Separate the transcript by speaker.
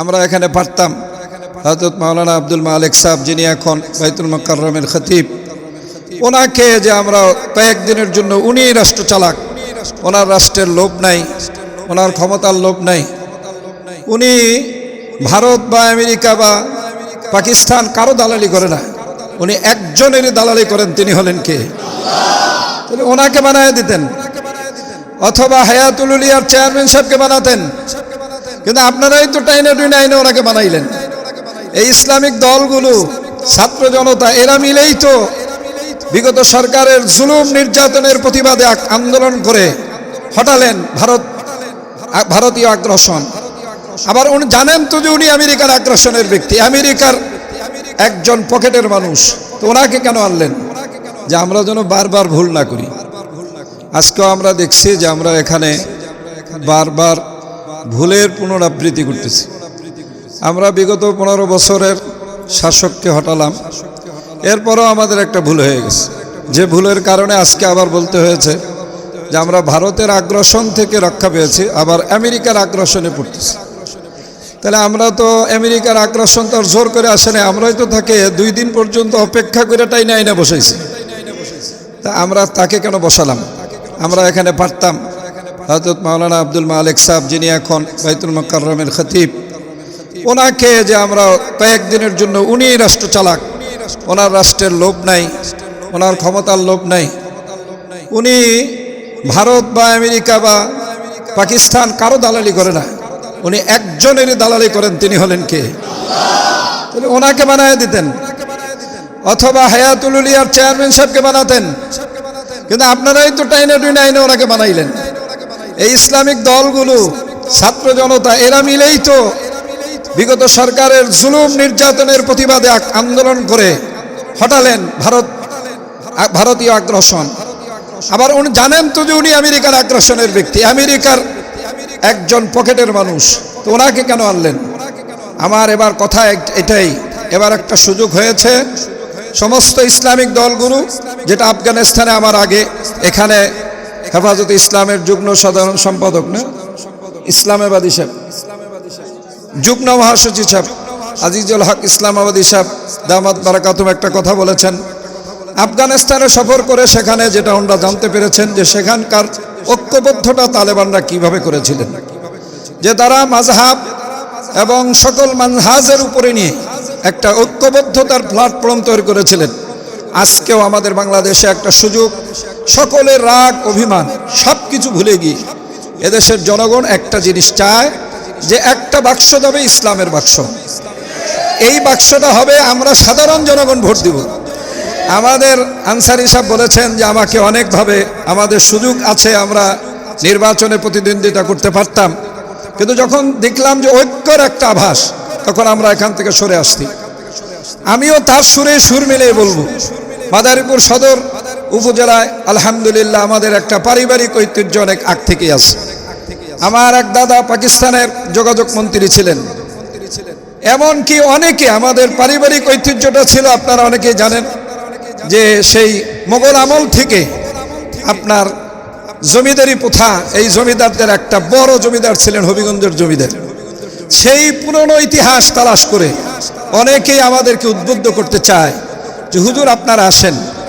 Speaker 1: আমরা এখানে পারতাম। হজরত মাওলানা আব্দুল মালিক সাহেব যিনি এখন বাইতুল মকরমের খতিব, ওনাকে যে আমরা কয়েকদিনের জন্য উনি রাষ্ট্র চালাক, ওনার রাষ্ট্রের লোভ নাই, ওনার ক্ষমতার লোভ নাই। উনি ভারত বা আমেরিকা বা পাকিস্তান কারও দালালি করে না, উনি একজনেরই দালালি করেন, তিনি হলেন কে? ওনাকে বানায় দিতেন, অথবা হায়াতুল চেয়ারম্যান সাহেবকে বানাতেন কিন্তু আপনারাই তো টাইনে টুইনে আইনে ওনাকে বানাইলেন। এই ইসলামিক দলগুলো, ছাত্র জনতা, এরা মিলেই তো বিগত সরকারের জুলুম নির্যাতনের প্রতিবাদে আন্দোলন করে হটালেন ভারত ভারতীয় আগ্রাসন। আবার উনি জানেন তো যে উনি আমেরিকার আগ্রাসনের ব্যক্তি। আমেরিকার একজন পকেটের মানুষ। তো ওনাকে কেন আনলেন? যে আমরা যেন বারবার ভুল না করি। আজকেও আমরা দেখছি যে আমরা এখানে বারবার ভুলের পুনরাবৃত্তি করতেছি। আমরা বিগত পনেরো বছরের শাসককে হটালাম। এরপরও আমাদের একটা ভুল হয়ে গেছে। যে ভুলের কারণে আজকে আবার বলতে হয়েছে যে আমরা ভারতের আগ্রাসন থেকে রক্ষা পেয়েছি, আবার আমেরিকার আগ্রাসনে পড়তেছি। তাহলে আমরা তো আমেরিকার আগ্রাসন তো জোর করে আসে না আমরাই তো তাকে দুই দিন পর্যন্ত অপেক্ষা করে টাইনে আইনে বসাইছি। তা আমরা তাকে কেন বসালাম? আমরা এখানে পারতাম। হজরত মাওলানা আব্দুল মালিক সাহেব, যিনি এখন বাইতুল মকরমের খতিব, ওনাকে যে আমরা কয়েকদিনের জন্য উনি রাষ্ট্র চালাক, ওনার রাষ্ট্রের লোভ নাই, ওনার ক্ষমতার লোভ নাই, উনি ভারত বা আমেরিকা বা পাকিস্তান কারও দালালি করে না, উনি একজনেরই দালালি করেন, তিনি হলেন কে? ওনাকে বানায় দিতেন, অথবা হায়াতুল চেয়ারম্যান সাহেবকে বানাতেন, কিন্তু আপনারাই তো টাইনে টুইনে আইনে ওনাকে বানাইলেন। এই ইসলামিক দলগুলো, ছাত্র জনতা, এরা মিলেই তো বিগত সরকারের জুলুম নির্যাতনের প্রতিবাদে আন্দোলন করে হটালেন ভারত ভারতীয় আগ্রাসন। আবার উনি জানেন তো যে উনি আমেরিকার আগ্রাসনের ব্যক্তি, আমেরিকার একজন পকেটের মানুষ, তো ওনাকে কেন আনলেন? আমার এবার কথা এটাই, এবার একটা সুযোগ হয়েছে। সমস্ত ইসলামিক দলগুলো, যেটা আফগানিস্তানে আমার আগে, এখানে হেফাজত ইসলামের যুগ্ম সাধারণ সম্পাদক না? ইসলামাবাদী সাহেব। যুগ্ম মহাসচিব সাহেব, আজিজুল হক ইসলামাবাদী সাহেব, দামাত বারাকাতুম একটা কথা বলেছেন। আফগানিস্তানে সফর করে সেখানে যেটা ওনারা জানতে পেরেছেন যে সেখানকার ঐক্যবদ্ধতা তালেবানরা কীভাবে করেছিলেন। যে তারা মাঝহাব এবং সকল মানহাজের উপরে নিয়ে একটা ঐক্যবদ্ধতার প্ল্যাটফর্ম তৈরি করেছিলেন। আজকেও আমাদের বাংলাদেশে একটা সুযোগ। সকলের রাগ, অভিমান সব কিছু ভুলে গিয়ে এদেশের জনগণ একটা জিনিস চায়, যে একটা বাক্স যাবে ইসলামের বাক্স। এই বাক্সটা হবে, আমরা সাধারণ জনগণ ভোট দিব। আমাদের আনসারি সাহেব বলেছেন যে আমাকে অনেকভাবে আমাদের সুযোগ আছে, আমরা নির্বাচনে প্রতিদ্বন্দ্বিতা করতে পারতাম। কিন্তু যখন দেখলাম যে ঐক্যর একটা আভাস, তখন আমরা এখান থেকে সরে আসছি। আমিও তার সুরে সুর মিলিয়ে বলব মাদারীপুর সদর উপজেলায় আলহামদুলিল্লাহ আমাদের একটা পারিবারিক ঐতিহ্য অনেক আগ থেকেই আছে। আমার এক দাদা পাকিস্তানের যোগাযোগ মন্ত্রী ছিলেন। এমনকি অনেকে আমাদের পারিবারিক ঐতিহ্যটা ছিল, আপনারা অনেকেই জানেন যে সেই মোগল আমল থেকে আপনার জমিদারি প্রথা, এই জমিদারদের একটা বড় জমিদার ছিলেন হবিগঞ্জের জমিদার। সেই পুরনো ইতিহাস তালাশ করে অনেকেই আমাদেরকে উদ্বুদ্ধ করতে চায় যে হুজুর আপনারা আসেন।